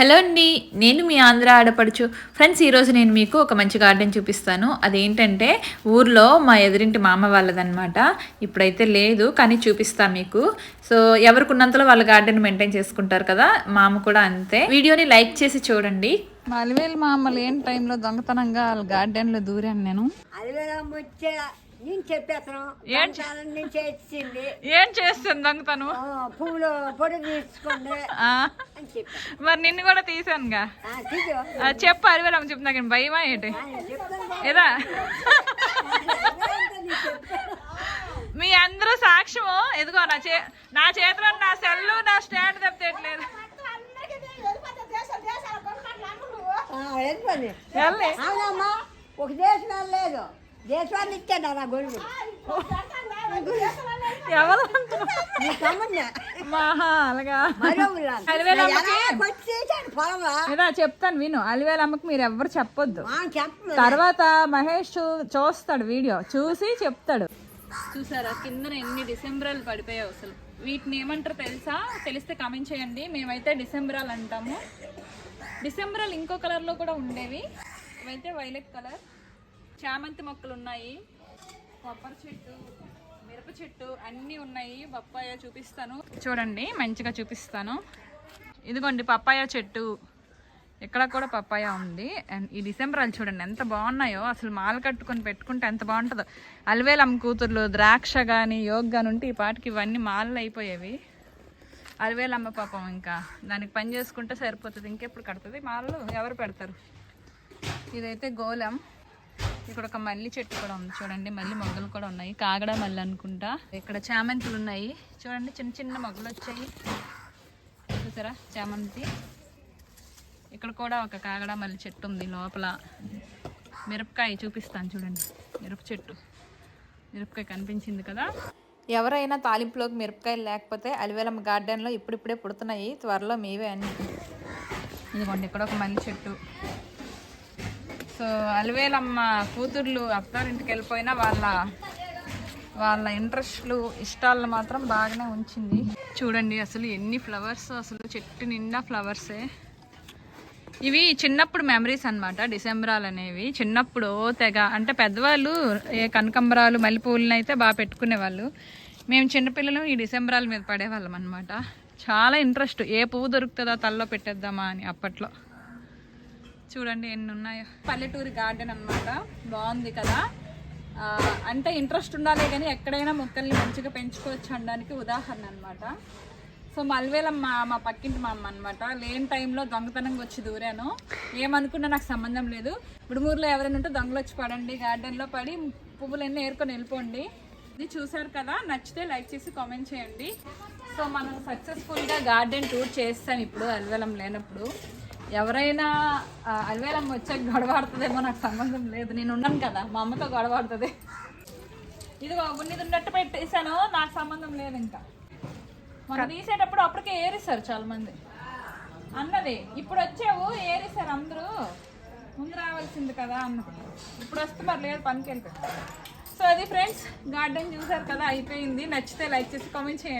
Hello అండి నేను మీ ఆంధ్ర ఆడపడుచు. ఫ్రెండ్స్ ఈరోజు నేను మీకు ఒక మంచి గార్డెన్ చూపిస్తాను. అదేంటంటే ఊర్లో మా ఎదురింటి మామ వాళ్ళదనమాట ఇప్పుడైతే లేదు కానీ చూపిస్తా మీకు. సో ఎవరికి ఉన్నంతలో వాళ్ళ గార్డెన్ మెయింటైన్ చేసుకుంటారు కదా మామ కూడా అంతే. వీడియోని లైక్ చేసి చూడండి. అలివేలు మామ లేని టైంలో దొంగతనంగా వాళ్ళ గార్డెన్లో దూరాను నేను. చెప్పేస్తాను. ఏం చేస్తుంది దొంగతనం? ఆ, పువ్వులు పొడి తీసుకోండి మరి నిన్ను కూడా తీసానుగా. ఆ, తీసు. ఆ, చెప్పు అలివేలు అమ్మ చెప్పు నాకు భయమా ఏంటి? ఏదా. మీ అందరూ సాక్ష్యము? ఎదుగో నా చే నా చేతిలో నా సెల్లు నా స్టాండ్. అవునమ్మా ఒక దేశం లేదు దేశాన్ని ఇచ్చాడు నా గొడుగు. ఎవరు మహా అలాగా. చెప్తాను విను. అలివేలు అమ్మకి మీరు ఎవ్వరు చెప్పొద్దు. తర్వాత మహేష్ చూస్తాడు వీడియో. చూసి చెప్తాడు. చూసారా? కిందన ఎన్ని డిసెంబరాలు పడిపోయావు అసలు? వీటిని ఏమంటారు తెలుసా? తెలిస్తే కామెంట్ చేయండి. మేమైతే డిసెంబరాలు అంటాము. డిసెంబరాలు ఇంకో కలర్లో కూడా ఉండేవి. ఇవైతే వైలెట్ కలర్ చామంతి మొక్కలు ఉన్నాయి కొబ్బరి చెట్టు మిరప చెట్టు అన్నీ ఉన్నాయి. పప్పాయ చూపిస్తాను. చూడండి మంచిగా చూపిస్తాను. ఇదిగోండి పప్పాయ చెట్టు. ఇక్కడ కూడా పప్పాయ ఉంది. అండ్ ఈ డిసెంబరాలు చూడండి ఎంత బాగున్నాయో. అసలు మాల కట్టుకొని పెట్టుకుంటే ఎంత బాగుంటుందో. అలవేలమ్మ కూతుర్లు ద్రాక్ష కానీ యోగ్ కానీ ఉంటే ఈ పాటికి ఇవన్నీ మాలలు అయిపోయేవి. అలవేలమ్మ పాపం ఇంకా. దానికి పని చేసుకుంటే సరిపోతుంది. ఇంకెప్పుడు కడుతుంది? మాలలు ఎవరు పెడతారు? ఇదైతే గోళం ఇక్కడ ఒక మల్లి చెట్టు కూడా ఉంది చూడండి మల్లి మొగ్గలు కూడా ఉన్నాయి. కాగడ మల్లి అనుకుంటా. ఇక్కడ చామంతులు ఉన్నాయి. చూడండి చిన్న చిన్న మొగ్గలు వచ్చాయి. చూసారా? చామంతి. ఇక్కడ కూడా ఒక కాగడ మల్లి చెట్టు ఉంది లోపల. మిరపకాయ చూపిస్తాను చూడండి. మిరప చెట్టు. మిరపకాయ కనిపించింది కదా? ఎవరైనా తాలింపులోకి మిరపకాయలు లేకపోతే అలివేలమ్మ గార్డెన్లో ఇప్పుడిప్పుడే పుడుతున్నాయి. త్వరలో మీవే అన్ని ఇదిగోండి ఇక్కడ ఒక మల్లి చెట్టు. సో అలివేలమ్మ కూతుర్లు అత్తారింటికి వెళ్ళిపోయినా వాళ్ళ వాళ్ళ ఇంట్రెస్ట్లు ఇష్టాలను మాత్రం బాగానే ఉంచింది. చూడండి అసలు ఎన్ని ఫ్లవర్స్ అసలు చెట్టు నిండా ఫ్లవర్సే. ఇవి చిన్నప్పుడు మెమరీస్ అన్నమాట డిసెంబరాలు అనేవి. చిన్నప్పుడు తెగ అంటే పెద్దవాళ్ళు ఏ కనకంబరాలు మల్లెపూలను అయితే బాగా పెట్టుకునేవాళ్ళు. మేము చిన్నపిల్లలు ఈ డిసెంబరాల మీద పడేవాళ్ళం అనమాట చాలా ఇంట్రెస్ట్ ఏ పువ్వు దొరుకుతుందో తల్లో పెట్టేద్దామా అని అప్పట్లో. చూడండి ఎన్ని ఉన్నాయో పల్లెటూరి గార్డెన్ అన్నమాట. బాగుంది కదా? అంటే ఇంట్రెస్ట్ ఉండాలి కానీ ఎక్కడైనా మొక్కల్ని మంచిగా పెంచుకోవచ్చు అనడానికి ఉదాహరణ అనమాట సో మల్వేలమ్మ మా పక్కింటి మా అమ్మ అనమాట లేని టైంలో దొంగతనంగా వచ్చి దూరాను. ఏమనుకున్నా నాకు సంబంధం లేదు. ఉడుమూరులో ఎవరైనా ఉంటే దొంగలు వచ్చి పడండి గార్డెన్లో పడి పువ్వులన్నీ ఏరుకొని వెళ్ళిపోండి. ఇది చూసారు కదా? నచ్చితే లైక్ చేసి కామెంట్ చేయండి. సో మనం సక్సెస్ఫుల్గా గార్డెన్ టూర్ చేస్తాం ఇప్పుడు అల్వేలం లేనప్పుడు. ఎవరైనా అల్వేలమ్మ వచ్చాక గొడవ ఆడుతుందేమో నాకు సంబంధం లేదు. నేను ఉన్నాను కదా మా అమ్మతో గొడవ ఆడుతుంది ఇదిగో ఉన్నది ఉన్నట్టు పెట్టేశాను నాకు సంబంధం లేదు ఇంకా. మనం తీసేటప్పుడు అప్పటికే ఏరిస్తారు చాలా మంది అన్నది ఇప్పుడు వచ్చావు ఏరిస్తారు అందరూ. ముందు రావాల్సింది కదా అన్నది. ఇప్పుడు వస్తే మరి లేదు పనికి వెళ్తారు సో అది ఫ్రెండ్స్ గార్డెన్ చూసారు కదా అయిపోయింది. నచ్చితే లైక్ చేసి కామెంట్ చేయండి.